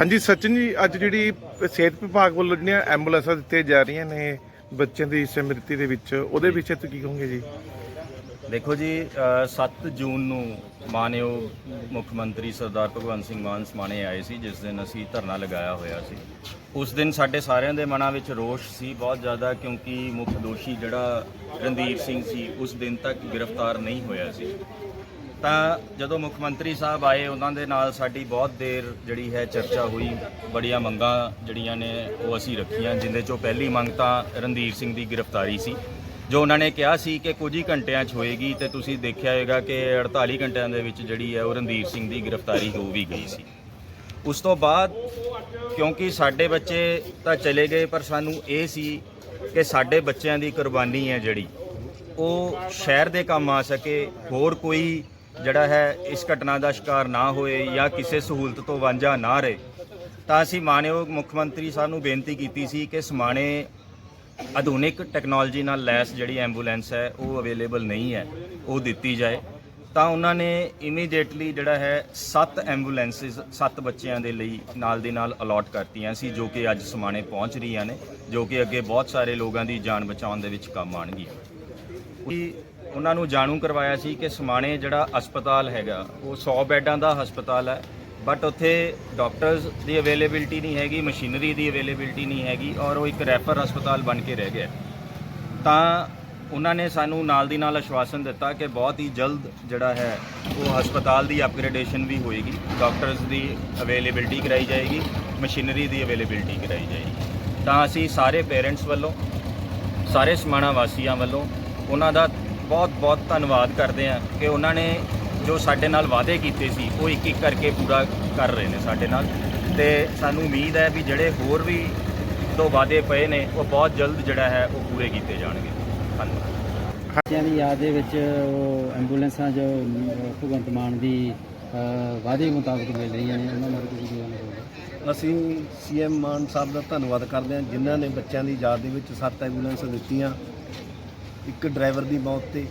ਹਾਂਜੀ ਸਚਿਨ ਜੀ ਅੱਜ ਜਿਹੜੀ ਸਿਹਤ ਵਿਭਾਗ ਵੱਲੋਂ ਜਿਹੜੀਆਂ ਐਂਬੂਲੈਂਸਾਂ ਦਿੱਤੀਆਂ ਜਾ ਰਹੀਆਂ ਨੇ ਬੱਚਿਆਂ ਦੀ ਸਮ੍ਰਿਤੀ ਦੇ ਵਿੱਚ ਉਹਦੇ ਵਿੱਚ ਤੁਸੀਂ ਕੀ ਕਹੋਗੇ ਜੀ? ਦੇਖੋ ਜੀ ਅ, 7 ਜੂਨ ਨੂੰ ਮਾਨਯੋਗ ਮੁੱਖ ਮੰਤਰੀ ਸਰਦਾਰ ਭਗਵੰਤ ਸਿੰਘ ਮਾਨ ਸਮਾਣੇ ਆਏ ਸੀ ਜਿਸ ਦਿਨ ਅਸੀਂ ਧਰਨਾ ਲਗਾਇਆ ਹੋਇਆ ਸੀ। ਉਸ ਦਿਨ ਸਾਡੇ ਸਾਰਿਆਂ ਦੇ ਮਨਾਂ ਵਿੱਚ ਰੋਸ਼ ਸੀ ਬਹੁਤ ਜ਼ਿਆਦਾ ਕਿਉਂਕਿ ਮੁੱਖ ਦੋਸ਼ੀ ਜਿਹੜਾ ਰਣਧੀਰ ਸਿੰਘ ਸੀ ਉਸ ਦਿਨ ਤੱਕ ਗ੍ਰਿਫਤਾਰ ਨਹੀਂ ਹੋਇਆ ਸੀ। ਤਾਂ ਜਦੋਂ ਮੁੱਖ ਮੰਤਰੀ ਸਾਹਿਬ ਆਏ, ਉਹਨਾਂ ਦੇ ਨਾਲ ਸਾਡੀ ਬਹੁਤ ਦੇਰ ਜਿਹੜੀ ਹੈ ਚਰਚਾ ਹੋਈ। ਬੜੀਆਂ ਮੰਗਾਂ ਜਿਹੜੀਆਂ ਨੇ, ਉਹ ਅਸੀਂ ਰੱਖੀਆਂ, ਜਿੰਦੇ ਚੋਂ ਪਹਿਲੀ ਮੰਗ ਤਾਂ ਰਣਧੀਰ ਸਿੰਘ ਦੀ ਗ੍ਰਿਫਤਾਰੀ ਸੀ। ਜੋ ਉਹਨਾਂ ਨੇ ਕਿਹਾ ਸੀ ਕਿ ਕੁਝ ਹੀ ਘੰਟਿਆਂ 'ਚ ਹੋਏਗੀ ਤੇ ਤੁਸੀਂ ਦੇਖਿਆ ਹੋਵੇਗਾ ਕਿ 48 ਘੰਟਿਆਂ ਦੇ ਵਿੱਚ ਜਿਹੜੀ ਹੈ ਉਹ ਰਣਧੀਰ ਸਿੰਘ ਦੀ ਗ੍ਰਿਫਤਾਰੀ ਹੋ ਵੀ ਗਈ ਸੀ। ਉਸ ਤੋਂ ਬਾਅਦ ਕਿਉਂਕਿ ਸਾਡੇ ਬੱਚੇ ਤਾਂ ਚਲੇ ਗਏ, ਪਰ ਸਾਨੂੰ ਇਹ ਸੀ ਕਿ ਸਾਡੇ ਬੱਚਿਆਂ ਦੀ ਕੁਰਬਾਨੀ ਹੈ ਜਿਹੜੀ, ਉਹ ਸ਼ਹਿਰ ਦੇ ਕੰਮ ਆ ਸਕੇ, ਹੋਰ ਕੋਈ ਜਿਹੜਾ ਹੈ, ਇਸ ਘਟਨਾ ਦਾ ਸ਼ਿਕਾਰ ਨਾ ਹੋਏ ਜਾਂ ਕਿਸੇ ਸਹੂਲਤ ਤੋਂ ਵਾਂਝਾ ਨਾ ਰਹੇ, ਤਾਂ ਅਸੀਂ ਮਾਨਯੋਗ ਮੁੱਖ ਮੰਤਰੀ ਸਾਹਿਬ ਨੂੰ ਬੇਨਤੀ ਕੀਤੀ ਸੀ ਕਿ ਸਮਾਣੇ ਆਧੁਨਿਕ ਟੈਕਨੋਲੋਜੀ ਨਾਲ ਲੈਸ ਜਿਹੜੀ ਐਂਬੂਲੈਂਸ ਹੈ, ਉਹ ਅਵੇਲੇਬਲ ਨਹੀਂ ਹੈ, ਉਹ ਦਿੱਤੀ ਜਾਏ। ਤਾਂ ਉਹਨਾਂ ਨੇ ਇਮੀਡੀਏਟਲੀ ਜਿਹੜਾ ਹੈ 7 ਐਂਬੂਲੈਂਸਸ 7 ਬੱਚਿਆਂ ਦੇ ਲਈ ਨਾਲ ਦੀ ਨਾਲ ਅਲਾਟ ਕਰਤੀਆਂ ਸੀ, ਜੋ ਕਿ ਅੱਜ ਸਮਾਣੇ ਪਹੁੰਚ ਰਹੀਆਂ ਨੇ, ਜੋ ਕਿ ਅੱਗੇ ਬਹੁਤ ਸਾਰੇ ਲੋਕਾਂ ਦੀ ਜਾਨ ਬਚਾਉਣ ਦੇ ਵਿੱਚ ਕੰਮ ਆਉਣਗੀਆਂ। ਉਹਨਾਂ ਨੂੰ ਜਾਣੂ ਕਰਵਾਇਆ ਸੀ ਕਿ ਸਮਾਣੇ ਜਿਹੜਾ ਹਸਪਤਾਲ ਹੈਗਾ, ਉਹ 100 ਬੈੱਡਾਂ ਦਾ ਹਸਪਤਾਲ ਹੈ ਬਟ ਉੱਥੇ ਡਾਕਟਰਸ ਦੀ ਅਵੇਲੇਬਿਲਟੀ ਨਹੀਂ ਹੈਗੀ ਮਸ਼ੀਨਰੀ ਦੀ ਅਵੇਲੇਬਿਲਟੀ ਨਹੀਂ ਹੈਗੀ ਔਰ ਉਹ ਇੱਕ ਰੈਫਰ ਹਸਪਤਾਲ ਬਣ ਕੇ ਰਹਿ ਗਿਆ। ਤਾਂ ਉਹਨਾਂ ਨੇ ਸਾਨੂੰ ਨਾਲ ਦੀ ਨਾਲ ਆਸ਼ਵਾਸਨ ਦਿੱਤਾ ਕਿ ਬਹੁਤ ਹੀ ਜਲਦ ਜਿਹੜਾ ਹੈ, ਉਹ ਹਸਪਤਾਲ ਦੀ ਅਪਗ੍ਰੇਡੇਸ਼ਨ ਵੀ ਹੋਏਗੀ ਡਾਕਟਰਸ ਦੀ ਅਵੇਲੇਬਿਲਟੀ ਕਰਾਈ ਜਾਏਗੀ ਮਸ਼ੀਨਰੀ ਦੀ ਅਵੇਲੇਬਿਲਟੀ ਕਰਾਈ ਜਾਏਗੀ। ਤਾਂ ਅਸੀਂ ਸਾਰੇ ਪੇਰੈਂਟਸ ਵੱਲੋਂ, ਸਾਰੇ ਸਮਾਣਾ ਵਾਸੀਆਂ ਵੱਲੋਂ ਉਹਨਾਂ ਦਾ ਬਹੁਤ ਬਹੁਤ ਧੰਨਵਾਦ ਕਰਦੇ ਹਾਂ ਕਿ ਉਹਨਾਂ ਨੇ ਜੋ ਸਾਡੇ ਨਾਲ ਵਾਅਦੇ ਕੀਤੇ ਸੀ ਉਹ ਇੱਕ ਇੱਕ ਕਰਕੇ ਪੂਰਾ ਕਰ ਰਹੇ ਨੇ ਸਾਡੇ ਨਾਲ। ਤੇ ਸਾਨੂੰ ਉਮੀਦ ਹੈ ਵੀ ਜਿਹੜੇ ਹੋਰ ਵੀ ਦੋ ਵਾਅਦੇ ਪਏ ਨੇ ਉਹ ਬਹੁਤ ਜਲਦ ਜਿਹੜਾ ਹੈ ਉਹ ਪੂਰੇ ਕੀਤੇ ਜਾਣਗੇ। ਧੰਨਵਾਦ। ਬੱਚਿਆਂ ਦੀ ਯਾਦ ਦੇ ਵਿੱਚ ਉਹ ਐਂਬੂਲੈਂਸਾਂ ਜੋ ਭਗਵੰਤ ਮਾਨ ਦੀ ਵਾਅਦੇ ਮੁਤਾਬਕ ਮਿਲ ਰਹੀਆਂ ਨੇ ਉਹਨਾਂ ਬਾਰੇ ਤੁਸੀਂ ਕੀ ਕਹਿਣਾ ਅਸੀਂ ਸੀਐਮ ਮਾਨ ਸਾਹਿਬ ਦਾ ਧੰਨਵਾਦ ਕਰਦੇ ਹਾਂ ਜਿਨ੍ਹਾਂ ਨੇ ਬੱਚਿਆਂ ਦੀ ਯਾਦ ਦੇ ਵਿੱਚ ਸੱਤ ਐਂਬੂਲੈਂਸ ਦਿੱਤੀਆਂ। ਇੱਕ ਡਰਾਈਵਰ ਦੀ ਮੌਤ ਤੇ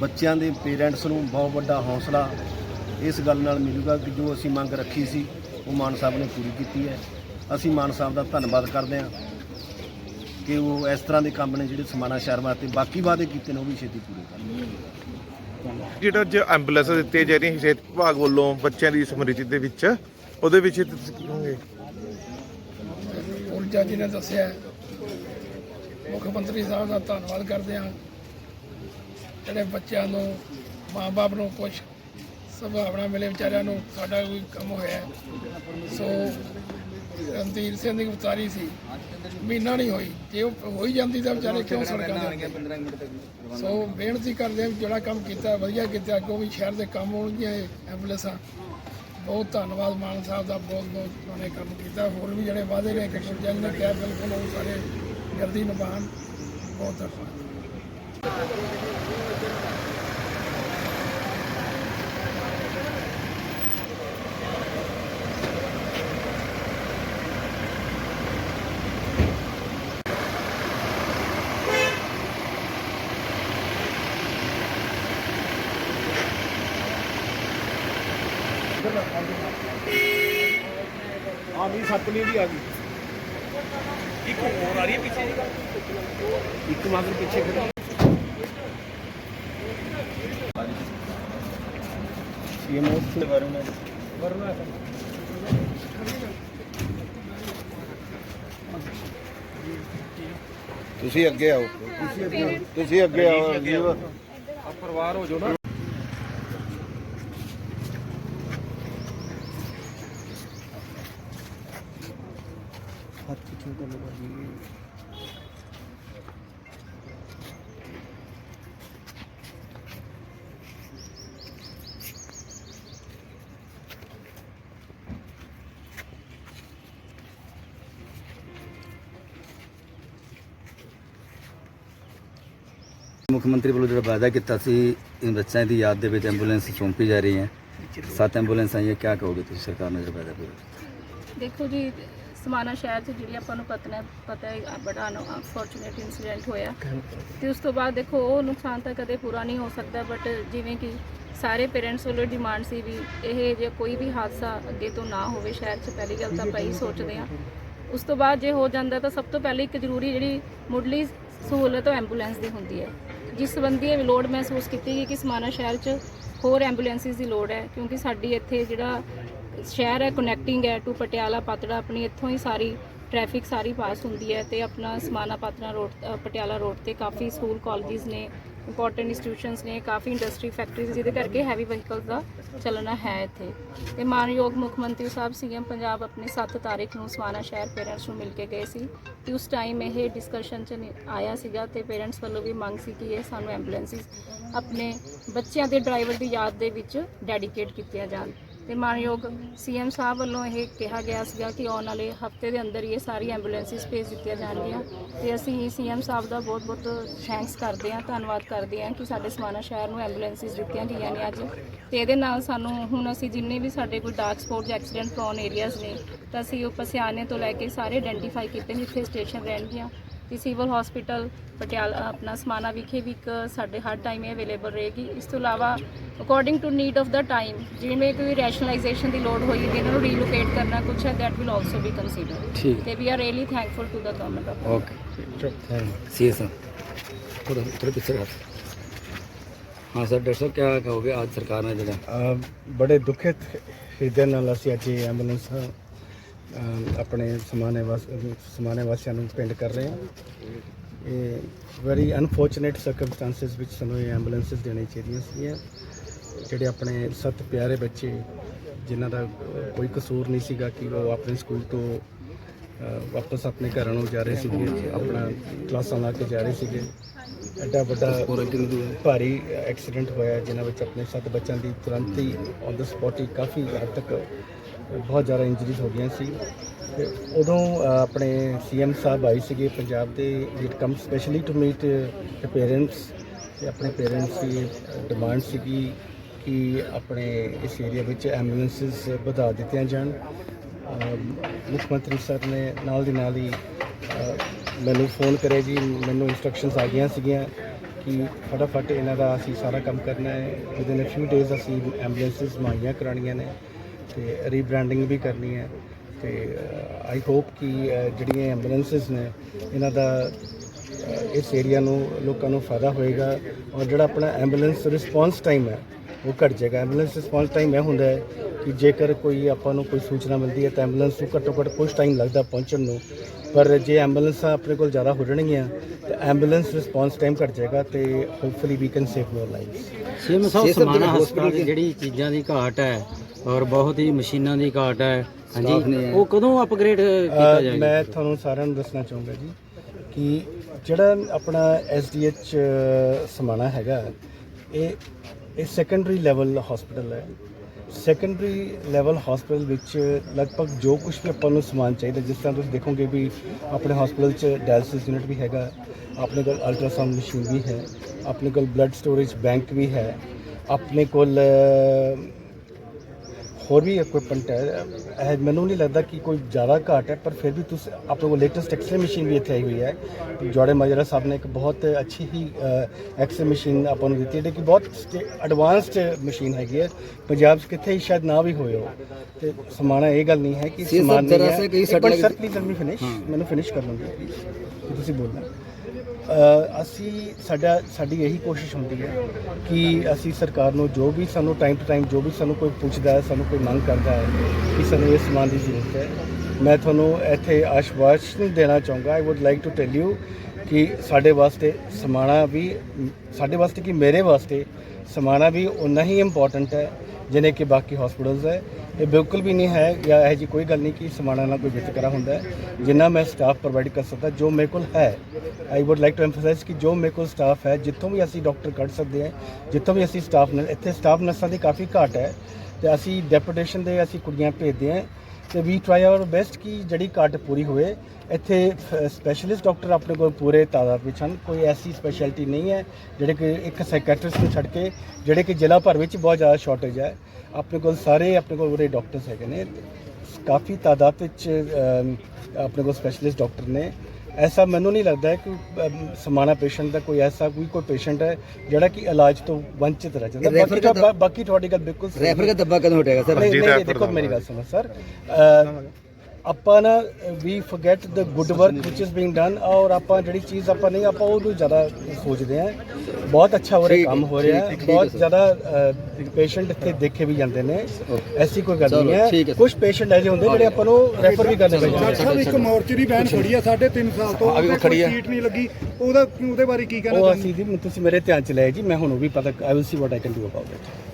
ਬੱਚਿਆਂ ਦੇ ਪੇਰੈਂਟਸ ਨੂੰ ਬਹੁਤ ਵੱਡਾ ਹੌਸਲਾ ਇਸ ਗੱਲ ਨਾਲ ਮਿਲੂਗਾ ਕਿ ਜੋ ਅਸੀਂ ਮੰਗ ਰੱਖੀ ਸੀ ਉਹ ਮਾਨ ਸਾਹਿਬ ਨੇ ਪੂਰੀ ਕੀਤੀ ਹੈ ਅਸੀਂ ਮਾਨ ਸਾਹਿਬ ਦਾ ਧੰਨਵਾਦ ਕਰਦੇ ਹਾਂ ਕਿ ਉਹ ਇਸ ਤਰ੍ਹਾਂ ਦੇ ਕੰਮ ਨੇ ਜਿਹੜੇ ਸਮਾਣਾ ਸ਼ਹਿਰ ਵਾਸਤੇ ਬਾਕੀ ਵਾਅਦੇ ਕੀਤੇ ਨੇ ਉਹ ਵੀ ਛੇਤੀ ਪੂਰੇ ਕਰਨ ਜਿਹੜਾ ਅੱਜ ਐਂਬੂਲੈਂਸਾਂ ਦਿੱਤੀਆਂ ਜਾ ਰਹੀਆਂ ਸਿਹਤ ਵਿਭਾਗ ਵੱਲੋਂ ਬੱਚਿਆਂ ਦੀ ਸਮ੍ਰਿਤੀ ਦੇ ਵਿੱਚ ਉਹਦੇ ਵਿੱਚ ਤੁਸੀਂ ਕੀ ਕਹੋਗੇ ਊਰਜਾ ਜੀ ਨੇ ਦੱਸਿਆ ਹੈ। ਮੁੱਖ ਮੰਤਰੀ ਸਾਹਿਬ ਦਾ ਧੰਨਵਾਦ ਕਰਦੇ ਹਾਂ। ਜਿਹੜੇ ਬੱਚਿਆਂ ਨੂੰ ਮਾਪੇ ਨੂੰ ਕੁਝ ਸੰਭਾਵਨਾ ਮਿਲੇ, ਵਿਚਾਰਿਆਂ ਨੂੰ ਸਾਡਾ ਕੋਈ ਕੰਮ ਹੋਇਆ। ਸੋ ਰਣਧੀਰ ਸਿੰਘ ਦੀ ਗ੍ਰਿਫਤਾਰੀ ਸੀ। ਮਹੀਨਾ ਨਹੀਂ ਹੋਈ। ਜੇ ਉਹ ਹੋਈ ਜਾਂਦੀ ਤਾਂ ਵਿਚਾਰੇ ਕਿਉਂ ਸੜਕਾਂ ਦੇ ਸੋ ਬੇਨਤੀ ਕਰਦੇ ਹਾਂ ਵੀ ਜਿਹੜਾ ਕੰਮ ਕੀਤਾ, ਵਧੀਆ ਕੀਤਾ, ਅੱਗੋਂ ਵੀ ਸ਼ਹਿਰ ਦੇ ਕੰਮ ਹੋਣਗੀਆਂ ਐਂਬੂਲੈਂਸਾਂ। ਬਹੁਤ ਧੰਨਵਾਦ ਮਾਨ ਸਾਹਿਬ ਦਾ ਬਹੁਤ ਬਹੁਤ ਉਹਨੇ ਕੰਮ ਕੀਤਾ। ਹੋਰ ਵੀ ਜਿਹੜੇ ਵਾਅਦੇ ਨੇ ਕਿਸ਼ਨ ਜੰਗ ਨੇ ਕਿਹਾ, ਬਿਲਕੁਲ ਉਹ ਸਾਰੇ ਜਲਦੀ ਨਿਭਾਉਣ ਬਹੁਤ ਧੰਨਵਾਦ ਆ ਵੀ ਸੱਤਵੀਂ ਦੀ ਆ ਗਈ ਇੱਕ ਹੋਰ ਆ ਰਹੀ ਹੈ ਪਿੱਛੇ ਇੱਕ ਮਗਰ ਪਿੱਛੇ ਖੜਾ ਸੀਐਮ ਉਸ ਵਰਨਾ ਤੁਸੀਂ ਅੱਗੇ ਆਓ ਤੁਸੀਂ ਅੱਗੇ ਆਓ ਜੀਵ ਪਰਿਵਾਰ ਹੋ ਜਾਓ ਨਾ ਮੁੱਖ ਮੰਤਰੀ ਵੱਲੋਂ ਜਿਹੜਾ ਵਾਅਦਾ ਕੀਤਾ ਸੀ ਇਨ ਬੱਚਿਆਂ ਦੀ ਯਾਦ ਦੇ ਵਿੱਚ ਐਂਬੂਲੈਂਸ ਸੌਂਪੀ ਜਾ ਰਹੀ ਹੈ। ਸੱਤ ਐਂਬੂਲੈਂਸ ਆਈਆਂ ਕਿਆ ਕਹੋਗੇ ਤੁਸੀਂ ਸਰਕਾਰ ਨੇ ਜਿਹੜਾ ਵਾਅਦਾ ਕੀਤਾ ਦੇਖੋ ਜੀ ਸਮਾਣਾ ਸ਼ਹਿਰ 'ਚ ਜਿਹੜੀ ਆਪਾਂ ਨੂੰ ਪਤਾ ਹੈ ਪਤਾ ਹੈ, ਬੜਾ ਅਨਫੋਰਚੂਨੇਟ ਇਨਸੀਡੈਂਟ ਹੋਇਆ। ਤੇ ਉਸ ਤੋਂ ਬਾਅਦ ਦੇਖੋ, ਉਹ ਨੁਕਸਾਨ ਤਾਂ ਕਦੇ ਪੂਰਾ ਨਹੀਂ ਹੋ ਸਕਦਾ ਬਟ ਜਿਵੇਂ ਕਿ ਸਾਰੇ ਪੇਰੈਂਟਸ ਵੱਲੋਂ ਡਿਮਾਂਡ ਸੀ ਵੀ ਇਹ ਜੇ ਕੋਈ ਵੀ ਹਾਦਸਾ ਅੱਗੇ ਤੋਂ ਨਾ ਹੋਵੇ ਸ਼ਹਿਰ 'ਚ, ਪਹਿਲੀ ਗੱਲ ਤਾਂ ਆਪਾਂ ਹੀ ਸੋਚਦੇ ਹਾਂ। ਉਸ ਤੋਂ ਬਾਅਦ ਜੇ ਹੋ ਜਾਂਦਾ ਤਾਂ ਸਭ ਤੋਂ ਪਹਿਲੇ ਇੱਕ ਜ਼ਰੂਰੀ ਜਿਹੜੀ ਮੁੱਢਲੀ ਸਹੂਲਤ ਉਹ ਐਂਬੂਲੈਂਸ ਦੀ ਹੁੰਦੀ ਹੈ। ਜਿਸ ਸੰਬੰਧੀ ਇਹ ਲੋੜ ਮਹਿਸੂਸ ਕੀਤੀ ਗਈ ਕਿ ਸਮਾਨਾ ਸ਼ਹਿਰ 'ਚ ਹੋਰ ਐਂਬੂਲੈਂਸਿਸ ਦੀ ਲੋੜ ਹੈ, ਕਿਉਂਕਿ ਸਾਡੀ ਇੱਥੇ ਜਿਹੜਾ ਸ਼ਹਿਰ ਹੈ ਕਨੈਕਟਿੰਗ ਹੈ, ਟੂ ਪਟਿਆਲਾ ਪਾਤੜਾ, ਆਪਣੀ ਇੱਥੋਂ ਹੀ ਸਾਰੀ ਟ੍ਰੈਫਿਕ ਸਾਰੀ ਪਾਸ ਹੁੰਦੀ ਹੈ ਤੇ ਆਪਣਾ ਸਮਾਨਾ ਪਾਤੜਾ ਰੋਡ ਪਟਿਆਲਾ ਰੋਡ ਤੇ ਕਾਫੀ ਸਕੂਲ ਕਾਲਜਿਸ ਨੇ ਇੰਪੋਰਟੈਂਟ ਇੰਸਟੀਟਿਊਸ਼ਨਸ ਨੇ, ਕਾਫੀ ਇੰਡਸਟਰੀ ਫੈਕਟਰੀਜ਼ ਜਿਹਦੇ ਕਰਕੇ ਹੈਵੀ ਵਹੀਕਲਸ ਦਾ ਚੱਲਣਾ ਹੈ ਇੱਥੇ। ਤੇ ਮਾਨਯੋਗ ਮੁੱਖ ਮੰਤਰੀ ਸਾਹਿਬ ਸੀਐਮ ਪੰਜਾਬ ਆਪਣੇ 7 ਤਾਰੀਖ ਨੂੰ ਸਮਾਣਾ ਸ਼ਹਿਰ ਪੇਰੈਂਟਸ ਨੂੰ ਮਿਲ ਕੇ ਗਏ ਸੀ ਤੇ ਉਸ ਟਾਈਮ ਇਹ ਡਿਸਕਸ਼ਨ ਚ ਨਹੀਂ- ਆਇਆ ਸੀਗਾ ਤੇ ਪੇਰੈਂਟਸ ਵੱਲੋਂ ਵੀ ਮੰਗ ਸੀ ਕਿ ਇਹ ਸਾਨੂੰ ਐਂਬੂਲੈਂਸਿਸ ਆਪਣੇ ਬੱਚਿਆਂ ਦੇ ਡਰਾਈਵਰ ਦੀ ਯਾਦ ਦੇ ਵਿੱਚ ਡੈਡੀਕੇਟ ਕੀਤੀਆਂ ਜਾਣ। ਤੇ ਮਾਨਯੋਗ ਸੀਐਮ ਸਾਹਿਬ ਵੱਲੋਂ ਇਹ ਕਿਹਾ ਗਿਆ ਸੀਗਾ ਕਿ ਆਉਣ ਵਾਲੇ ਹਫ਼ਤੇ ਦੇ ਅੰਦਰ ਹੀ ਇਹ ਸਾਰੀ ਐਂਬੂਲੈਂਸਿਸ ਭੇਜ ਦਿੱਤੀਆਂ ਜਾਣਗੀਆਂ ਤੇ ਅਸੀਂ ਸੀਐਮ ਸਾਹਿਬ ਦਾ ਬਹੁਤ-ਬਹੁਤ ਥੈਂਕਸ ਕਰਦੇ ਹਾਂ, ਧੰਨਵਾਦ ਕਰਦੇ ਹਾਂ ਕਿ ਸਾਡੇ ਸਮਾਣਾ ਸ਼ਹਿਰ ਨੂੰ ਐਂਬੂਲੈਂਸਿਸ ਦਿੱਤੀਆਂ ਗਈਆਂ ਨੇ ਅੱਜ ਤੇ ਇਹਦੇ ਨਾਲ ਸਾਨੂੰ ਹੁਣ ਅਸੀਂ ਜਿੰਨੇ ਵੀ ਸਾਡੇ ਕੋਈ ਡਾਰਕ ਸਪੌਟ ਜਾਂ ਐਕਸੀਡੈਂਟ ਪ੍ਰੋਨ ਏਰੀਆਜ਼ ਨੇ ਤਾਂ ਅਸੀਂ ਉਹ ਪਸਿਆਨੇ ਤੋਂ ਲੈ ਕੇ ਸਾਰੇ ਆਇਡੈਂਟੀਫਾਈ ਕੀਤੇ ਜਿੱਥੇ ਸਟੇਸ਼ਨ ਰਹਿਣਗੀਆਂ ਤੇ ਸਿਵਲ ਹਸਪੀਟਲ ਪਟਿਆਲਾ ਆਪਣਾ ਸਮਾਨਾ ਵਿਖੇ ਵੀ ਇੱਕ ਸਾਡੇ ਹਰ ਟਾਈਮ ਇਹ ਅਵੇਲੇਬਲ ਰਹੇਗੀ। ਇਸ ਤੋਂ ਇਲਾਵਾ according to need of the time ਜਿਵੇਂ ਕੋਈ ਰੈਸ਼ਨਲਾਈਜੇਸ਼ਨ ਦੀ ਲੋਡ ਹੋਈ ਕਿ ਇਹਨਾਂ ਨੂੰ ਰੀਲੋਕੇਟ ਕਰਨਾ ਕੁਛ ਹੈ that will also be consider ਤੇ we are really thankful to the government of okay thank C sir ਥੋੜਾ ਥੋੜਾ ਪਿੱਛੇ ਹਟ ਹਾਂ ਸਰ ਡਾਕਟਰ ਸਾਹਿਬ ਕੀ ਕਹੋਗੇ ਅੱਜ ਸਰਕਾਰ ਨੇ ਜਿਹੜਾ? ਬੜੇ ਦੁਖਿਤ ਹਿਰਦੇ ਨਾਲ ਅਸੀਂ ਅੱਜ ਐਂਬੂਲੈਂਸ ਆਪਣੇ ਸਮਾਨੇ ਵਾਸ, ਸਮਾਨੇ ਵਾਸੀਆਂ ਨੂੰ ਪਿੰਡ ਕਰ ਰਹੇ ਹਾਂ। ਇਹ ਵੈਰੀ ਅਨਫੋਰਚੂਨੇਟ ਸਰਕਮਸਟੈਂਸਸ ਵਿੱਚ ਸਾਨੂੰ ਇਹ ਐਂਬੂਲੈਂਸਸ ਦੇਣੀ ਚਾਹੀਦੀਆਂ ਸੀਗੀਆਂ। ਜਿਹੜੇ ਆਪਣੇ ਸੱਤ ਪਿਆਰੇ ਬੱਚੇ, ਜਿਨ੍ਹਾਂ ਦਾ ਕੋਈ ਕਸੂਰ ਨਹੀਂ ਸੀਗਾ ਕਿ ਉਹ ਆਪਣੇ ਸਕੂਲ ਤੋਂ ਵਾਪਸ ਆਪਣੇ ਘਰਾਂ ਨੂੰ ਜਾ ਰਹੇ ਸੀਗੇ, ਆਪਣਾ ਕਲਾਸਾਂ ਲਾ ਕੇ ਜਾ ਰਹੇ ਸੀਗੇ। ਐਡਾ ਵੱਡਾ ਭਾਰੀ ਐਕਸੀਡੈਂਟ ਹੋਇਆ, ਜਿਨ੍ਹਾਂ ਵਿੱਚ ਆਪਣੇ ਸੱਤ ਬੱਚਿਆਂ ਦੀ ਤੁਰੰਤ ਹੀ ਔਨ ਦ ਸਪੌਟ ਹੀ ਕਾਫੀ ਹੱਦ ਤੱਕ ਬਹੁਤ ਜ਼ਿਆਦਾ ਇੰਜਰੀਜ਼ ਹੋ ਗਈਆਂ ਸੀ। ਤੇ ਉਦੋਂ ਅ, ਆਪਣੇ ਸੀਐਮ ਸਾਹਿਬ ਆਏ ਸੀਗੇ ਪੰਜਾਬ ਦੇ it come specially to meet the parents ਤੇ ਆਪਣੇ ਪੇਰੈਂਟਸ ਦੀ ਡਿਮਾਂਡ ਸੀਗੀ ਕਿ ਆਪਣੇ ਇਸ ਏਰੀਆ ਵਿੱਚ ਐਂਬੂਲੈਂਸਿਸ ਵਧਾ ਦਿੱਤੀਆਂ ਜਾਣ। ਮੁੱਖ ਮੰਤਰੀ ਸਰ ਨੇ ਨਾਲ ਦੀ ਨਾਲ ਹੀ ਮੈਨੂੰ ਫੋਨ ਕਰਿਆ ਜੀ ਮੈਨੂੰ ਇਨਸਟਰਕਸ਼ਨਸ ਆ ਗਈਆਂ ਸੀਗੀਆਂ ਕਿ ਫਟਾਫਟ ਇਹਨਾਂ ਦਾ ਅਸੀਂ ਸਾਰਾ ਕੰਮ ਕਰਨਾ ਹੈ। ਵਿਦਨ ਅ ਫਿਊ ਡੇਜ਼ ਅਸੀਂ ਐਂਬੂਲੈਂਸਿਸ ਮੁਹੱਈਆ ਕਰਾਉਣੀਆਂ ਨੇ। ਤੇ ਰੀਬ੍ਰਾਂਡਿੰਗ ਵੀ ਕਰਨੀ ਹੈ ਤੇ ਆਈ ਹੋਪ ਕਿ ਜਿਹੜੀਆਂ ਐਂਬੂਲੈਂਸਿਸ ਨੇ ਇਹਨਾਂ ਦਾ ਇਸ ਏਰੀਆ ਨੂੰ ਲੋਕਾਂ ਨੂੰ ਫਾਇਦਾ ਹੋਏਗਾ ਔਰ ਜਿਹੜਾ ਆਪਣਾ ਐਂਬੂਲੈਂਸ ਰਿਸਪੌਂਸ ਟਾਈਮ ਹੈ ਉਹ ਘਟ ਜਾਏਗਾ। ਐਂਬੂਲੈਂਸ ਰਿਸਪੌਂਸ ਟਾਈਮ ਇਹ ਹੁੰਦਾ ਹੈ ਕਿ ਜੇਕਰ ਕੋਈ ਆਪਾਂ ਨੂੰ ਕੋਈ ਸੂਚਨਾ ਮਿਲਦੀ ਹੈ ਤਾਂ ਐਂਬੂਲੈਂਸ ਨੂੰ ਘੱਟੋ ਘੱਟ ਕੁਝ ਟਾਈਮ ਲੱਗਦਾ ਪਹੁੰਚਣ ਨੂੰ। ਪਰ ਜੇ ਐਂਬੂਲੈਂਸਾਂ ਆਪਣੇ ਕੋਲ ਜ਼ਿਆਦਾ ਹੋ ਜਾਣਗੀਆਂ ਤਾਂ ਐਂਬੂਲੈਂਸ ਰਿਸਪੌਂਸ ਟਾਈਮ ਘਟ ਜਾਏਗਾ ਤੇ hopefully we can save more lives CM ਸਾਹਿਬ ਸਮਾਣਾ ਹਸਪਤਾਲ ਜਿਹੜੀ ਚੀਜ਼ਾਂ ਦੀ ਘਾਟ ਹੈ ਔਰ ਬਹੁਤ ਹੀ ਮਸ਼ੀਨਾਂ ਦੀ ਘਾਟ ਹੈ। ਹਾਂਜੀ ਉਹ ਕਦੋਂ ਅਪਗ੍ਰੇਡ ਕੀਤਾ ਜਾਏਗਾ? ਮੈਂ ਤੁਹਾਨੂੰ ਸਾਰਿਆਂ ਨੂੰ ਦੱਸਣਾ ਚਾਹੂੰਗਾ ਜੀ ਕਿ ਜਿਹੜਾ ਆਪਣਾ ਐਸਡੀਐਚ ਸਮਾਣਾ ਹੈਗਾ ਇਹ ਇਹ ਸੈਕੰਡਰੀ ਲੈਵਲ ਹਸਪੀਟਲ ਹੈ। ਸੈਕੰਡਰੀ ਲੈਵਲ ਹਸਪੀਟਲ ਵਿੱਚ ਲਗਭਗ ਜੋ ਕੁਝ ਵੀ ਆਪਾਂ ਨੂੰ ਸਮਾਨ ਚਾਹੀਦਾ ਜਿਸ ਤਰ੍ਹਾਂ ਤੁਸੀਂ ਦੇਖੋਗੇ ਵੀ ਆਪਣੇ ਹਸਪੀਟਲ 'ਚ ਡਾਇਲਿਸਿਸ ਯੂਨਿਟ ਵੀ ਹੈਗਾ ਆਪਣੇ ਕੋਲ ਅਲਟਰਾਸਾਊਂਡ ਮਸ਼ੀਨ ਵੀ ਹੈ ਆਪਣੇ ਕੋਲ ਬਲੱਡ ਸਟੋਰੇਜ ਬੈਂਕ ਵੀ ਹੈ ਆਪਣੇ ਕੋਲ ਹੋਰ ਵੀ ਇਕਵਿਪਮੈਂਟ ਹੈ। ਇਹ ਮੈਨੂੰ ਨਹੀਂ ਲੱਗਦਾ ਕਿ ਕੋਈ ਜ਼ਿਆਦਾ ਘਾਟ ਹੈ ਪਰ ਫਿਰ ਵੀ ਤੁਸੀਂ ਆਪਣੇ ਕੋਲ ਲੇਟੈਸਟ ਐਕਸਰੇ ਮਸ਼ੀਨ ਵੀ ਇੱਥੇ ਆਈ ਹੋਈ ਹੈ। ਜੋੜੇ ਮਾਜਰਾ ਸਾਹਿਬ ਨੇ ਇੱਕ ਬਹੁਤ ਅੱਛੀ ਹੀ ਐਕਸਰੇ ਮਸ਼ੀਨ ਆਪਾਂ ਨੂੰ ਦਿੱਤੀ ਹੈ ਕਿ ਬਹੁਤ ਐਡਵਾਂਸਡ ਮਸ਼ੀਨ ਹੈਗੀ ਹੈ। ਪੰਜਾਬ 'ਚ ਕਿੱਥੇ ਹੀ ਸ਼ਾਇਦ ਨਾ ਵੀ ਹੋਏ ਹੋ। ਤੇ ਸਮਾਣਾ ਇਹ ਗੱਲ ਨਹੀਂ ਹੈ ਕਿ ਸਮਾਨ ਨਹੀਂ ਹੈ। ਲੱਗ- ਸਰ ਪਲੀਜ਼ ਲੈਟ ਫਿਨਿਸ਼ ਮੈਨੂੰ ਫਿਨਿਸ਼ ਕਰ ਲਵਾਂਗੇ ਤੁਸੀਂ ਬੋਲਣਾ। ਅਸੀਂ ਸਾਡਾ ਸਾਡੀ ਇਹੀ ਕੋਸ਼ਿਸ਼ ਹੁੰਦੀ ਹੈ ਕਿ ਅਸੀਂ ਸਰਕਾਰ ਨੂੰ ਜੋ ਵੀ ਸਾਨੂੰ ਟਾਈਮ ਟੂ ਟਾਈਮ ਜੋ ਵੀ ਸਾਨੂੰ ਕੋਈ ਪੁੱਛਦਾ ਹੈ, ਸਾਨੂੰ ਕੋਈ ਮੰਗ ਕਰਦਾ ਹੈ ਕਿ ਸਾਨੂੰ ਇਹ ਸਮਾਨ ਦੀ ਜ਼ਰੂਰਤ ਹੈ। ਮੈਂ ਤੁਹਾਨੂੰ ਇੱਥੇ ਆਸ਼ਵਾਸਨ ਦੇਣਾ ਚਾਹੂੰਗਾ। I would like to tell you ਕਿ ਸਾਡੇ ਵਾਸਤੇ ਸਮਾਣਾ ਵੀ, ਸਾਡੇ ਵਾਸਤੇ ਕਿ ਮੇਰੇ ਵਾਸਤੇ ਸਮਾਣਾ ਵੀ ਉਨਾ ਹੀ ਇੰਪੋਰਟੈਂਟ ਹੈ ਜਿਨੇ ਕਿ ਬਾਕੀ ਹਸਪੀਟਲਸ ਹੈ, ਇਹ ਬਿਲਕੁਲ ਵੀ ਨਹੀਂ ਹੈ ਜਾਂ ਇਹ ਜੀ ਕੋਈ ਗੱਲ ਨਹੀਂ ਕਿ ਸਮਾਣਾ ਨਾਲ ਕੋਈ ਵਿਤਕਰਾ ਹੁੰਦਾ ਹੈ। ਜਿੰਨਾ ਮੈਂ ਸਟਾਫ ਪ੍ਰੋਵਾਈਡ ਕਰ ਸਕਦਾ, ਜੋ ਮੇਰੇ ਕੋਲ ਹੈ I would like to emphasise ਕਿ ਜੋ ਮੇਰੇ ਕੋਲ ਸਟਾਫ ਹੈ, ਜਿੱਥੋਂ ਵੀ ਅਸੀਂ ਡਾਕਟਰ ਕੱਢ ਸਕਦੇ ਹਾਂ, ਜਿੱਥੋਂ ਵੀ ਅਸੀਂ ਸਟਾਫ ਨਾਲ, ਇੱਥੇ ਸਟਾਫ ਨਰਸਾਂ ਦੀ ਕਾਫੀ ਘਾਟ ਹੈ ਤੇ ਅਸੀਂ ਡੈਪੂਟੇਸ਼ਨ ਦੇ ਅਸੀਂ ਕੁੜੀਆਂ ਭੇਜਦੇ ਹਾਂ। ਤੇ ਵੀ ਟਰਾਈ ਆਵਰ ਬੈਸਟ ਕਿ ਜਿਹੜੀ ਘਾਟ ਪੂਰੀ ਹੋਵੇ। ਇੱਥੇ ਸਪੈਸ਼ਲਿਸਟ ਡਾਕਟਰ ਆਪਣੇ ਕੋਲ ਪੂਰੇ ਤਾਦਾਦ ਵਿੱਚ ਹਨ। ਕੋਈ ਐਸੀ ਸਪੈਸ਼ਲਿਟੀ ਨਹੀਂ ਹੈ, ਜਿਹੜੇ ਕਿ ਇੱਕ ਸਾਈਕੈਟ੍ਰਿਸਟ ਨੂੰ ਛੱਡ ਕੇ, ਜਿਹੜੇ ਕਿ ਜ਼ਿਲ੍ਹਾ ਭਰ ਵਿੱਚ ਬਹੁਤ ਜ਼ਿਆਦਾ ਸ਼ਾਰਟੇਜ ਹੈ। ਆਪਣੇ ਕੋਲ ਸਾਰੇ, ਆਪਣੇ ਕੋਲ ਉਰੇ ਡਾਕਟਰਸ ਹੈਗੇ ਨੇ। ਕਾਫੀ ਤਾਦਾਦ ਵਿੱਚ ਆਪਣੇ ਕੋਲ ਸਪੈਸ਼ਲਿਸਟ ਡਾਕਟਰ ਨੇ। ਐਸਾ ਮੈਨੂੰ ਨਹੀਂ ਲੱਗਦਾ ਹੈ ਕਿ ਅਮ, ਸਮਾਣਾ ਪੇਸ਼ੈਂਟ ਦਾ ਕੋਈ ਐਸਾ ਕੋਈ ਕੋਈ ਪੇਸ਼ੈਂਟ ਹੈ ਜਿਹੜਾ ਕਿ ਇਲਾਜ ਤੋਂ ਵੰਚਿਤ ਰਹਿ ਜਾਂਦਾ ਬਾਕੀ ਤਾਂ ਬਾ- ਬਾਕੀ ਤੁਹਾਡੀ ਗੱਲ ਬਿਲਕੁਲ ਸਹੀ ਹੈ। रेफर का दब्बा कदम हटेगा सर ਨਹੀਂ ਜੀ, ਨਹੀਂ refer ਦੇਖੋ ਦਾ ਮੇਰੀ ਗੱਲ ਸੁਣੋ ਸਰ ਅਹ, ਆਪਾਂ ਨਾ ਵੀ forget the good work which is being done ਔਰ ਆਪਾਂ ਜਿਹੜੀ ਚੀਜ਼ ਆਪਾਂ ਨਹੀਂ ਆਪਾਂ ਉਹਨੂੰ ਜ਼ਿਆਦਾ ਸੋਚਦੇ ਆ ਬਹੁਤ ਅੱਛਾ ਹੋ ਰਿਹਾ ਕੰਮ ਹੋ ਰਿਹਾ। ਬਹੁਤ ਜ਼ਿਆਦਾ ਪੇਸ਼ੈਂਟ ਇੱਥੇ ਦੇਖੇ ਵੀ ਜਾਂਦੇ ਨੇ। ਐਸੀ ਕੋਈ ਗੱਲ ਨਹੀਂ ਹੈ। ਕੁਝ ਪੇਸ਼ੈਂਟ ਐਸੇ ਹੁੰਦੇ ਜਿਹੜੇ ਆਪਾਂ ਨੂੰ ਰੈਫਰ ਵੀ ਕਰਨੇ ਪੈਂਦੇ ਸਾਹਿਬ ਇੱਕ ਮੋਰਚਰੀ ਵੈਨ ਖੜੀ ਆ ਸਾਢੇ ਤਿੰਨ ਸਾਲ ਤੋਂ। ਕੋਈ ਸੀਟ ਨਹੀਂ ਲੱਗੀ। ਉਹਦਾ ਉਹਦੇ ਬਾਰੇ ਕੀ ਕਹਿਣਾ ਉਹ ਅਸੀਂ ਜੀ ਤੁਸੀਂ ਮੇਰੇ ਧਿਆਨ ਚ ਲਿਆ ਜੀ ਮੈਂ ਹੁਣ ਉਹ ਵੀ ਪਤਾ I will see what I can do about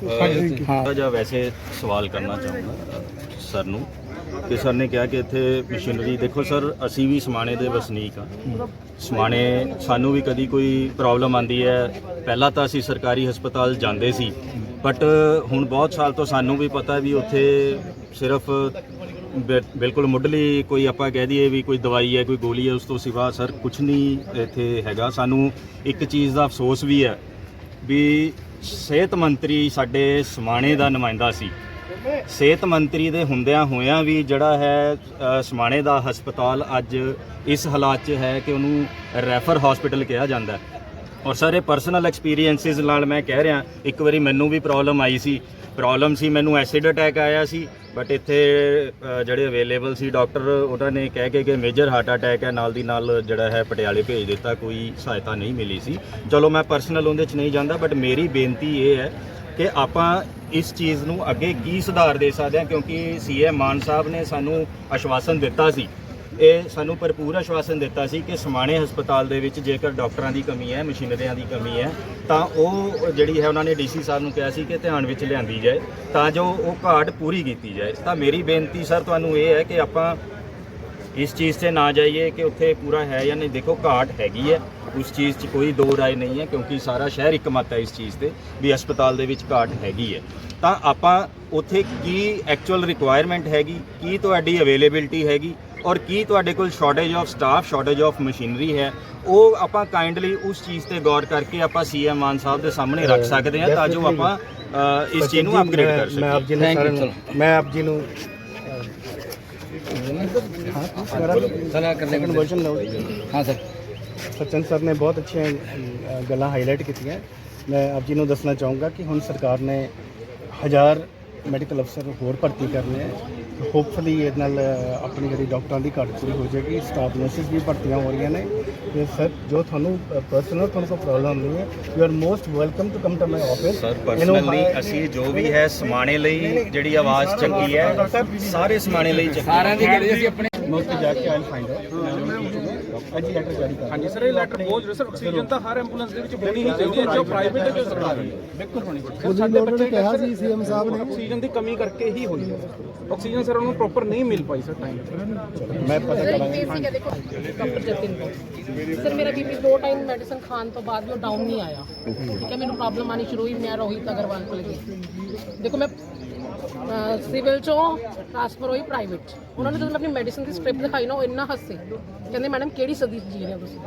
it ਥੋੜਾ ਜਿਹਾ ਵੈਸੇ ਸਵਾਲ ਕਰਨਾ ਚਾਹੂੰਗਾ ਸਰ ਨੂੰ। ਕਿ ਸਰ ਨੇ ਕਿਹਾ ਕਿ ਇੱਥੇ ਮਸ਼ੀਨਰੀ, ਦੇਖੋ ਸਰ, ਅਸੀਂ ਵੀ ਸਮਾਣੇ ਦੇ ਵਸਨੀਕ ਆ ਸਮਾਣੇ ਸਾਨੂੰ ਵੀ ਕਦੀ ਕੋਈ ਪ੍ਰੋਬਲਮ ਆਂਦੀ ਹੈ। ਪਹਿਲਾਂ ਤਾਂ ਅਸੀਂ ਸਰਕਾਰੀ ਹਸਪਤਾਲ ਜਾਂਦੇ ਸੀ, ਬਟ ਹੁਣ ਬਹੁਤ ਸਾਲ ਤੋਂ ਸਾਨੂੰ ਵੀ ਪਤਾ ਵੀ ਉੱਥੇ ਸਿਰਫ ਬਿ- ਬਿਲਕੁਲ ਮੁੱਢਲੀ ਕੋਈ ਆਪਾਂ ਕਹਿ ਦਈਏ ਵੀ ਕੋਈ ਦਵਾਈ ਹੈ, ਕੋਈ ਗੋਲੀ ਹੈ, ਉਸ ਤੋਂ ਸਿਵਾ ਸਰ ਕੁਝ ਨਹੀਂ ਇੱਥੇ ਹੈਗਾ। ਸਾਨੂੰ ਇੱਕ ਚੀਜ਼ ਦਾ ਅਫਸੋਸ ਵੀ ਹੈ ਵੀ ਸਿਹਤ ਮੰਤਰੀ ਸਾਡੇ ਸਮਾਣੇ ਦਾ ਨੁਮਾਇੰਦਾ ਸੀ। ਸਿਹਤ ਮੰਤਰੀ ਦੇ ਹੁੰਦਿਆਂ ਹੋਇਆਂ ਵੀ ਜਿਹੜਾ ਹੈ ਸਮਾਣੇ ਦਾ ਹਸਪਤਾਲ ਅੱਜ ਇਸ ਹਾਲਾਤ 'ਚ ਹੈ ਕਿ ਉਹਨੂੰ ਰੈਫਰ ਹਸਪੀਟਲ ਕਿਹਾ ਜਾਂਦਾ ਔਰ ਸਾਰੇ ਪਰਸਨਲ ਐਕਸਪੀਰੀਐਂਸਿਸ ਨਾਲ ਮੈਂ ਕਹਿ ਰਿਹਾ, ਇੱਕ ਵਾਰੀ ਮੈਨੂੰ ਵੀ ਪ੍ਰੋਬਲਮ ਆਈ ਸੀ। ਪ੍ਰੋਬਲਮ ਸੀ, ਮੈਨੂੰ ਐਸਿਡ ਅਟੈਕ ਆਇਆ ਸੀ ਬਟ ਇੱਥੇ ਜਿਹੜੇ ਅਵੇਲੇਬਲ ਸੀ ਡਾਕਟਰ ਉਹਨਾਂ ਨੇ ਕਹਿ ਕੇ ਕਿ ਮੇਜਰ ਹਾਰਟ ਅਟੈਕ ਹੈ, ਨਾਲ ਦੀ ਨਾਲ ਜਿਹੜਾ ਹੈ ਪਟਿਆਲੇ ਭੇਜ ਦਿੱਤਾ, ਕੋਈ ਸਹਾਇਤਾ ਨਹੀਂ ਮਿਲੀ ਸੀ। ਚਲੋ, ਮੈਂ ਪਰਸਨਲ ਉਹਦੇ 'ਚ ਨਹੀਂ ਜਾਂਦਾ ਬਟ ਮੇਰੀ ਬੇਨਤੀ ਇਹ ਹੈ ਕਿ ਆਪਾਂ ਇਸ ਚੀਜ਼ ਨੂੰ ਅੱਗੇ ਕੀ ਸੁਧਾਰ ਦੇ ਸਕਦੇ ਹਾਂ, ਕਿਉਂਕਿ ਸੀਐਮ ਮਾਨ ਸਾਹਿਬ ਨੇ ਸਾਨੂੰ ਆਸ਼ਵਾਸਨ ਦਿੱਤਾ ਸੀ। ਇਹ ਸਾਨੂੰ ਭਰਪੂਰ ਆਸ਼ਵਾਸਨ ਦਿੱਤਾ ਸੀ ਕਿ ਸਮਾਣੇ ਹਸਪਤਾਲ ਦੇ ਵਿੱਚ ਜੇਕਰ ਡਾਕਟਰਾਂ ਦੀ ਕਮੀ ਹੈ, ਮਸ਼ੀਨਰੀਆਂ ਦੀ ਕਮੀ ਹੈ, ਤਾਂ ਉਹ ਜਿਹੜੀ ਹੈ ਉਹਨਾਂ ਨੇ ਡੀਸੀ ਸਾਹਿਬ ਨੂੰ ਕਿਹਾ ਸੀ ਕਿ ਧਿਆਨ ਵਿੱਚ ਲਿਆਂਦੀ ਜਾਏ, ਤਾਂ ਜੋ ਉਹ ਘਾਟ ਪੂਰੀ ਕੀਤੀ ਜਾਏ। ਤਾਂ ਮੇਰੀ ਬੇਨਤੀ ਸਰ ਤੁਹਾਨੂੰ ਇਹ ਹੈ ਕਿ ਆਪਾਂ ਇਸ ਚੀਜ਼ ਤੇ ਨਾ ਜਾਈਏ ਕਿ ਉੱਥੇ ਪੂਰਾ ਹੈ ਜਾਂ ਨਹੀਂ। ਦੇਖੋ ਘਾਟ ਹੈਗੀ ਹੈ। ਉਸ ਚੀਜ਼ 'ਚ ਕੋਈ ਦੋ ਰਾਏ ਨਹੀਂ ਹੈ ਕਿਉਂਕਿ ਸਾਰਾ ਸ਼ਹਿਰ ਇੱਕ ਮਤ ਹੈ ਇਸ ਚੀਜ਼ ਤੇ ਵੀ ਹਸਪਤਾਲ ਦੇ ਵਿੱਚ ਘਾਟ ਹੈਗੀ ਹੈ। ਤਾਂ ਆਪਾਂ ਉੱਥੇ ਕੀ ਐਕਚੁਅਲ ਰਿਕੁਆਇਰਮੈਂਟ ਹੈਗੀ ਕੀ ਤੁਹਾਡੀ ਅਵੇਲੇਬਿਲਟੀ ਹੈਗੀ ਔਰ ਕੀ ਤੁਹਾਡੇ ਕੋਲ shortage of staff shortage of machinery ਹੈ ਉਹ ਆਪਾਂ ਕਾਈਂਡਲੀ ਉਸ ਚੀਜ਼ ਤੇ ਗੌਰ ਕਰਕੇ ਆਪਾਂ ਸੀਐਮ ਮਾਨ ਸਾਹਿਬ ਦੇ ਸਾਹਮਣੇ ਰੱਖ ਸਕਦੇ ਹਾਂ ਤਾਂ ਜੋ ਆਪਾਂ ਇਸ ਚੀਜ਼ ਨੂੰ ਅਪਗ੍ਰੇਡ ਕਰ ਸਕੀਏ। ਮੈਂ ਆਪ ਜੀ ਨੂੰ ਸਾਰਿਆਂ ਨੂੰ ਮੈਂ ਆਪ ਜੀ ਨੂੰ ਹਾਂ ਸਰ। ਕਰਨੇ ਕਨਵਰਸ਼ਨ ਲਓ। ਹਾਂ ਸਰ। ਸਚਨ ਸਰ ਨੇ ਬਹੁਤ ਅੱਛੀਆਂ ਗੱਲਾਂ ਹਾਈਲਾਈਟ ਕੀਤੀਆਂ। ਮੈਂ ਆਪ ਜੀ ਨੂੰ ਦੱਸਣਾ ਚਾਹੂੰਗਾ ਕਿ ਹੁਣ ਸਰਕਾਰ ਨੇ ਹਜ਼ਾਰ ਮੈਡੀਕਲ ਅਫਸਰ ਹੋਰ ਭਰਤੀ ਕਰਨੇ ਹੈ ਹੋਪਫੁਲੀ ਇਹਦੇ ਨਾਲ ਆਪਣੀ ਜਿਹੜੀ ਡਾਕਟਰਾਂ ਦੀ ਘਾਟ ਪੂਰੀ ਹੋ ਜਾਏਗੀ ਸਟਾਫ ਨਰਸਿਸ ਵੀ ਭਰਤੀਆਂ ਹੋ ਰਹੀਆਂ ਨੇ। ਤੇ ਸਰ ਜੋ ਤੁਹਾਨੂੰ ਪਰਸਨਲ ਤੁਹਾਨੂੰ ਕੋਈ ਪ੍ਰੋਬਲਮ ਨਹੀਂ ਹੈ you are most welcome to come to my office sir personally ਅਸੀਂ ਜੋ ਵੀ ਹੈ ਸਮਾਣੇ ਲਈ ਜਿਹੜੀ ਆਵਾਜ਼ ਚੰਗੀ ਹੈ ਸਾਰੇ ਸਮਾਣੇ ਲਈ ਚੰਗੀ ਸਾਰਿਆਂ ਦੀ ਕਰੀ ਅਸੀਂ ਆਪਣੇ ਮੈਂ ਉੱਥੇ ਜਾ ਕੇ ਆਇਲ ਫਾਈਂਡ ਅੱਜ ਹੀ ਲੈਟਰ ਜਾਰੀ ਕਰ ਹਾਂਜੀ ਸਰ ਇਹ ਲੈਟਰ ਬਹੁਤ ਜ਼ਰੂਰੀ ਸਰ ਆਕਸੀਜਨ ਤਾਂ ਹਰ ਐਂਬੂਲੈਂਸ ਦੇ ਵਿੱਚ ਹੋਣੀ ਹੀ ਚਾਹੀਦੀ ਹੈ ਜੋ ਪ੍ਰਾਈਵੇਟ ਹੈ ਜੋ ਸਰਕਾਰੀ ਹੈ। ਬਿਲਕੁਲ ਹੋਣੀ ਚਾਹੀਦੀ ਹੈ। ਸਾਡੇ ਬੱਚੇ ਕਿਹਾ ਸੀ ਸੀਐਮ ਸਾਹਿਬ ਨੇ। ਆਕਸੀਜਨ ਦੀ ਕਮੀ ਕਰਕੇ ਹੀ ਹੋਈ ਹੈ ਆਕਸੀਜਨ ਸਰ ਉਹਨੂੰ ਪ੍ਰੋਪਰ ਨਹੀਂ ਮਿਲ ਪਾਈ ਸਰ ਟਾਈਮ ਮੈਂ ਪਤਾ ਕਰਾਂਗਾ। ਦੇਖੋ ਡਾਕਟਰ ਜਤਿਨ ਸਰ ਮੇਰਾ ਬੀਪੀ ਦੋ ਟਾਈਮ ਮੈਡੀਸਨ ਖਾਣ ਤੋਂ ਬਾਅਦ ਵੀ ਉਹ ਡਾਊਨ ਨਹੀਂ ਆਇਆ। ਠੀਕ ਹੈ ਮੈਨੂੰ ਪ੍ਰੋਬਲਮ ਆਣੀ ਸ਼ੁਰੂ ਹੋਈ ਮੈਂ ਰੋਹਿਤ ਅਗਰਵਾਲ ਕੋਲ ਗਈ। ਦੇਖੋ ਮੈਂ ਸਿਵਲ ਚੋਂ ਟ੍ਰਾਂਸਫਰ ਹੋਈ ਪ੍ਰਾਈਵੇਟ ਉਹਨਾਂ ਨੂੰ ਜਦੋਂ ਆਪਣੀ ਮੈਡੀਸਨ ਦੀ ਸਟ੍ਰਿਪ ਦਿਖਾਈ ਨਾ ਉਹ ਇੰਨਾ ਹੱਸੇ। ਕਹਿੰਦੇ ਮੈਡਮ ਕਿਹੜੀ ਸਦੀ ਜੀ ਰਹੇ ਹੋ ਤੁਸੀਂ?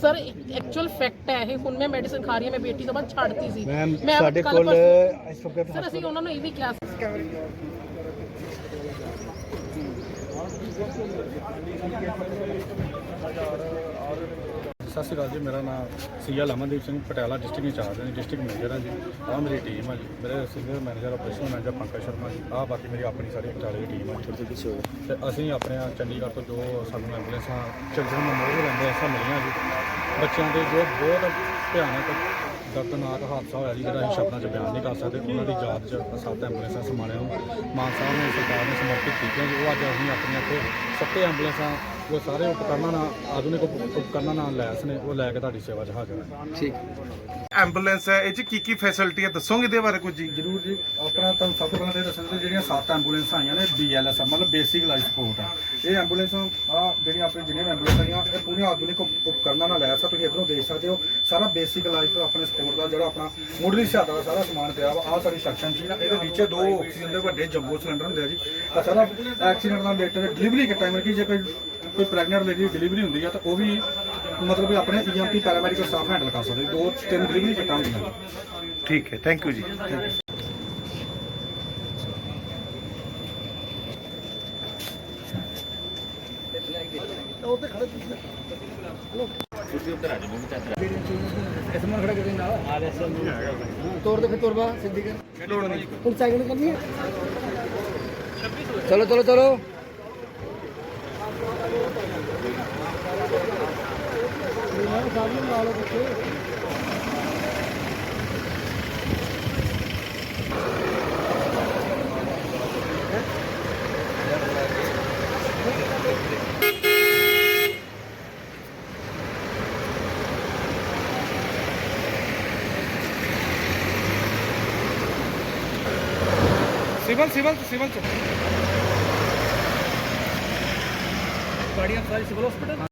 ਸਰ ਐਕਚੁਅਲ ਫੈਕਟ ਹੈ ਇਹ ਹੁਣ ਮੈਂ ਮੈਡੀਸਨ ਖਾ ਰਹੀ ਹਾਂ ਮੈਂ ਬੇਟੀ ਤੋਂ ਬਾਅਦ ਛੱਡਤੀ ਸੀ। ਮੈਂ ਸਾਡੇ ਕੋਲ ਸਰ ਅਸੀਂ ਉਹਨਾਂ ਨੂੰ ਇਹ ਵੀ ਕਿਹਾ ਸੀ। ਸਤਿ ਸ਼੍ਰੀ ਅਕਾਲ ਜੀ ਮੇਰਾ ਨਾਮ CL Amandeep Singh Patiala district incharge ਹਾਂ ਡਿਸਟ੍ਰਿਕਟ ਮੈਨੇਜਰ ਹਾਂ ਜੀ। ਆਹ ਮੇਰੀ ਟੀਮ ਆ ਜੀ। ਮੇਰੇ senior manager operation manager Pankaj Sharma ji. ਆਹ ਬਾਕੀ ਮੇਰੀ ਆਪਣੀ ਸਾਰੀ ਪਟਿਆਲੇ ਦੀ ਟੀਮ ਆ ਜੀ। ਤੇ ਅਸੀਂ ਆਪਣੇ ਚੰਡੀਗੜ੍ਹ ਤੋਂ ਜੋ ਸਾਨੂੰ ਐਂਬੂਲੈਂਸਾਂ ਚਿਲਡਰਨ ਮੈਮੋਰੀਅਲ ਐਂਬੂਲੈਂਸਾਂ ਮਿਲੀਆਂ ਜੀ। ਬੱਚਿਆਂ ਦੇ ਜੋ ਬਹੁਤ ਭਿਆਨਕ ਦਰਦਨਾਕ ਹਾਦਸਾ ਹੋਇਆ ਜੀ ਜਿਹੜਾ ਅਸੀਂ ਸ਼ਬਦਾਂ 'ਚ ਬਿਆਨ ਨਹੀਂ ਕਰ ਸਕਦੇ। ਉਹਨਾਂ ਦੀ ਯਾਦ 'ਚ ਸੱਤ ਐਂਬੂਲੈਂਸਾਂ ਸਮਾਣੇ ਨੂੰ ਮਾਨ ਸਾਹਿਬ ਨੇ ਸਰਕਾਰ ਨੇ ਸਮਰਪਿਤ ਕੀਤੀਆਂ ਜੀ। ਉਹ ਅੱਜ ਅਸੀਂ ਆਪਣੀਆਂ ਇੱਥੇ ਸੱਤੇ ਐਂਬੂਲੈਂਸਾਂ ਜੋ ਸਾਰੇ ਉਪਕਰਨਾਂ ਨਾਲ ਆਧੁਨਿਕ ਉਪ- ਉਪਕਰਨਾਂ ਨਾਲ ਲੈਸ ਨੇ ਉਹ ਲੈ ਕੇ ਤੁਹਾਡੀ ਸੇਵਾ 'ਚ ਹਾਜ਼ਰ ਹਾਂ। ਠੀਕ। ਐਂਬੂਲੈਂਸ ਹੈ ਇਹ ਚ ਕੀ ਕੀ ਫੈਸਿਲਿਟੀ ਹੈ? ਦੱਸੋਗੇ ਇਹਦੇ ਬਾਰੇ ਕੁਝ ਜੀ? ਜਰੂਰ ਜੀ ਆਪਣਾ ਤੁਹਾਨੂੰ ਸਭ ਤੋਂ ਪਹਿਲਾਂ ਇਹ ਦੱਸਣ ਦੇ ਜਿਹੜੀਆਂ ਸੱਤ ਐਂਬੂਲੈਂਸਾਂ ਆਈਆਂ ਨੇ ਬੀਐਲਐਸ ਮਤਲਬ ਬੇਸਿਕ ਲਾਈਫ ਸਪੋਰਟ ਆ। ਇਹ ਐਂਬੂਲੈਂਸਾਂ ਆ ਜਿਹੜੀਆਂ ਆਪਣੇ ਜਿੰਨੀਆਂ ਐਂਬੂਲੈਂਸ ਆਈਆਂ ਇਹ ਪੂਰੀਆਂ ਆਧੁਨਿਕ ਉਪ- ਉਪਕਰਨਾਂ ਨਾਲ ਲੈਸ ਆ ਤੁਸੀਂ ਇਧਰੋਂ ਦੇਖ ਸਕਦੇ ਹੋ ਸਾਰਾ ਬੇਸਿਕ ਲਾਈਫ ਆਪਣੇ ਸਪੋਰਟ ਦਾ ਜਿਹੜਾ ਆਪਣਾ ਮੁੱਢਲੀ ਸਹਾਇਤਾ ਦਾ ਸਾਰਾ ਸਮਾਨ ਪਿਆ ਵਾ ਆ ਸਾਡੀ ਸੈਕਸ਼ਨ ਸੀ ਨਾ ਇਹਦੇ ਨੀਚੇ ਦੋ ਆਕਸੀਜਨ ਦੇ ਵੱਡੇ ਜੰਬੋ ਸਿਲੰਡਰ ਹੁੰਦੇ ਆ ਜੀ। ਆ ਸਾਰਾ ਐਕਸੀਡੈਂਟ ਨਾਲ ਰਿਲੇਟਡ ਡਿਲੀਵਰੀ ਕਿੱਟਾਂ ਮਤਲਬ ਕਿ ਜੇ ਕੋਈ ਕੋਈ ਕੋਈ ਪ੍ਰੈਗਨੈਂਟ ਲੇਡੀ ਡਿਲੀਵਰੀ ਹੁੰਦੀ ਆ ਤਾਂ ਉਹ ਵੀ ਮਤਲਬ ਵੀ ਆਪਣੇ ਈਐਮਟੀ ਪੈਰਾਮੈਡੀਕਲ ਸਟਾਫ ਹੈਂਡਲ ਕਰ ਸਕਦੇ। ਦੋ ਤਿੰਨ ਡਿਲੀਵਰੀ ਕਿਟਾਂ ਹੁੰਦੀਆਂ ਠੀਕ ਹੈ ਥੈਂਕ ਯੂ ਜੀ। ਇਸ ਦੇ ਫਿਰ ਤੋਰਵਾ ਸਿੱਧੀ ਕਰ। ਚਲੋ ਚਲੋ ਚਲੋ। ਸਿਵਲ ਸਿਵਲ ਸਿਵਲ ਚ। ਗਾੜੀਆਂ ਸਾਰੀ ਸਿਵਲ ਹਸਪੀਟਲ